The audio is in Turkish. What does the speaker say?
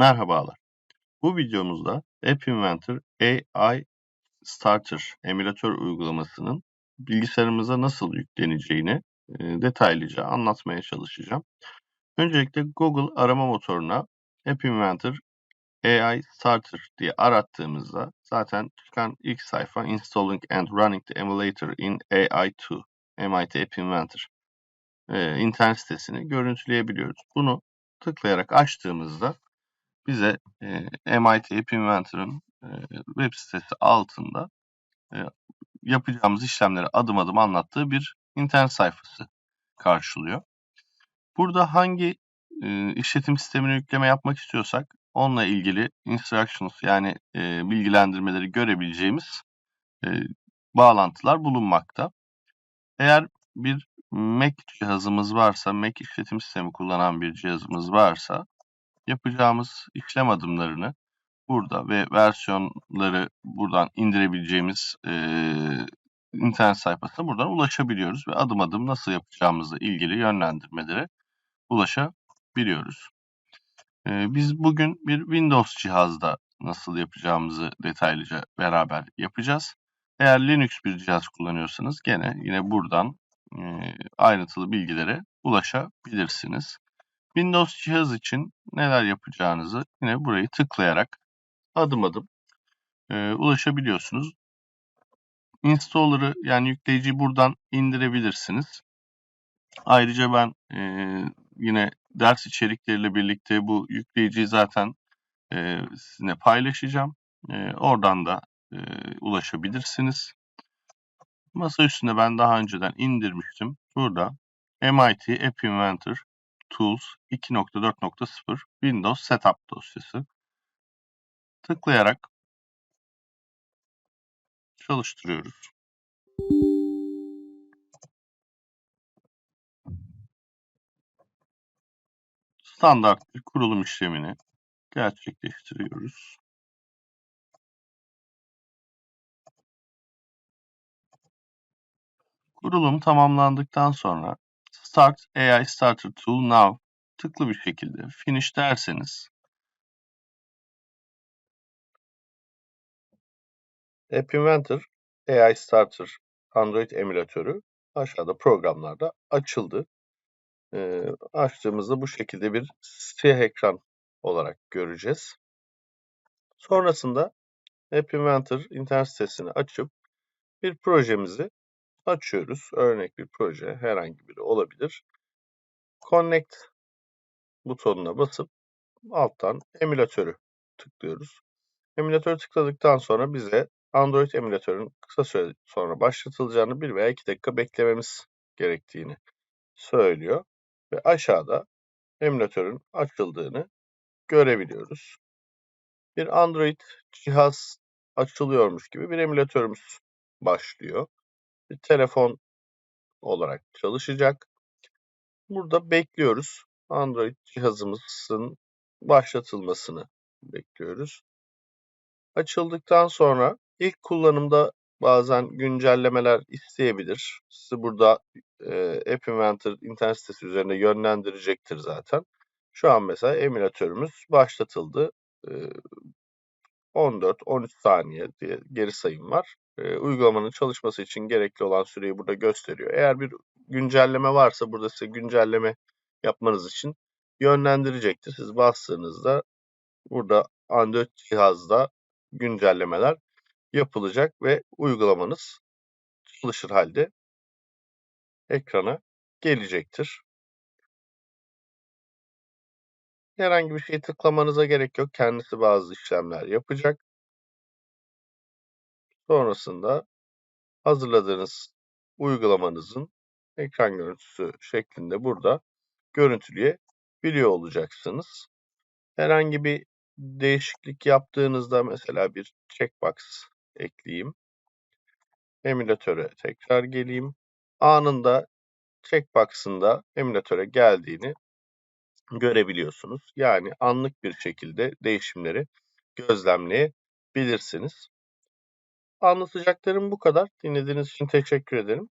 Merhabalar. Bu videomuzda App Inventor AI Starter emülatör uygulamasının bilgisayarımıza nasıl yükleneceğini detaylıca anlatmaya çalışacağım. Öncelikle Google arama motoruna App Inventor AI Starter diye arattığımızda zaten çıkan ilk sayfa Installing and Running the Emulator in AI2 MIT App Inventor e, internet sitesini görüntüleyebiliyoruz. Bunu tıklayarak açtığımızda bize e, MIT App Inventor'ın e, web sitesi altında e, yapacağımız işlemleri adım adım anlattığı bir internet sayfası karşılıyor. Burada hangi e, işletim sistemine yükleme yapmak istiyorsak onunla ilgili instructions yani e, bilgilendirmeleri görebileceğimiz e, bağlantılar bulunmakta. Eğer bir Mac cihazımız varsa, Mac işletim sistemi kullanan bir cihazımız varsa yapacağımız işlem adımlarını burada ve versiyonları buradan indirebileceğimiz e, internet sayfasına buradan ulaşabiliyoruz ve adım adım nasıl yapacağımızla ilgili yönlendirmelere ulaşabiliyoruz. E, biz bugün bir Windows cihazda nasıl yapacağımızı detaylıca beraber yapacağız. Eğer Linux bir cihaz kullanıyorsanız gene yine buradan e, ayrıntılı bilgilere ulaşabilirsiniz. Windows cihaz için neler yapacağınızı yine burayı tıklayarak adım adım e, ulaşabiliyorsunuz. Installer'ı yani yükleyiciyi buradan indirebilirsiniz. Ayrıca ben e, yine ders içerikleriyle birlikte bu yükleyiciyi zaten e, sizinle paylaşacağım. E, oradan da e, ulaşabilirsiniz. Masa üstünde ben daha önceden indirmiştim. Burada MIT App Inventor Tools 2.4.0 Windows Setup dosyası. Tıklayarak çalıştırıyoruz. Standart bir kurulum işlemini gerçekleştiriyoruz. Kurulum tamamlandıktan sonra Start AI Starter Tool Now tıklı bir şekilde Finish derseniz App Inventor AI Starter Android emülatörü aşağıda programlarda açıldı. Ee, açtığımızda bu şekilde bir siyah ekran olarak göreceğiz. Sonrasında App Inventor internet sitesini açıp bir projemizi açıyoruz. Örnek bir proje herhangi biri olabilir. Connect butonuna basıp alttan emülatörü tıklıyoruz. Emülatörü tıkladıktan sonra bize Android emülatörün kısa süre sonra başlatılacağını bir veya iki dakika beklememiz gerektiğini söylüyor. Ve aşağıda emülatörün açıldığını görebiliyoruz. Bir Android cihaz açılıyormuş gibi bir emülatörümüz başlıyor. Bir telefon olarak çalışacak. Burada bekliyoruz. Android cihazımızın başlatılmasını bekliyoruz. Açıldıktan sonra ilk kullanımda bazen güncellemeler isteyebilir. Sizi burada e, App Inventor internet sitesi üzerinde yönlendirecektir zaten. Şu an mesela emülatörümüz başlatıldı. E, 14-13 saniye diye geri sayım var. Uygulamanın çalışması için gerekli olan süreyi burada gösteriyor. Eğer bir güncelleme varsa burada size güncelleme yapmanız için yönlendirecektir. Siz bastığınızda burada Android cihazda güncellemeler yapılacak ve uygulamanız çalışır halde ekrana gelecektir. Herhangi bir şey tıklamanıza gerek yok. Kendisi bazı işlemler yapacak. Sonrasında hazırladığınız uygulamanızın ekran görüntüsü şeklinde burada görüntüleyebiliyor olacaksınız. Herhangi bir değişiklik yaptığınızda mesela bir checkbox ekleyeyim. Emülatöre tekrar geleyim. Anında checkbox'ında emülatöre geldiğini görebiliyorsunuz. Yani anlık bir şekilde değişimleri gözlemleyebilirsiniz. Anlatacaklarım bu kadar. Dinlediğiniz için teşekkür ederim.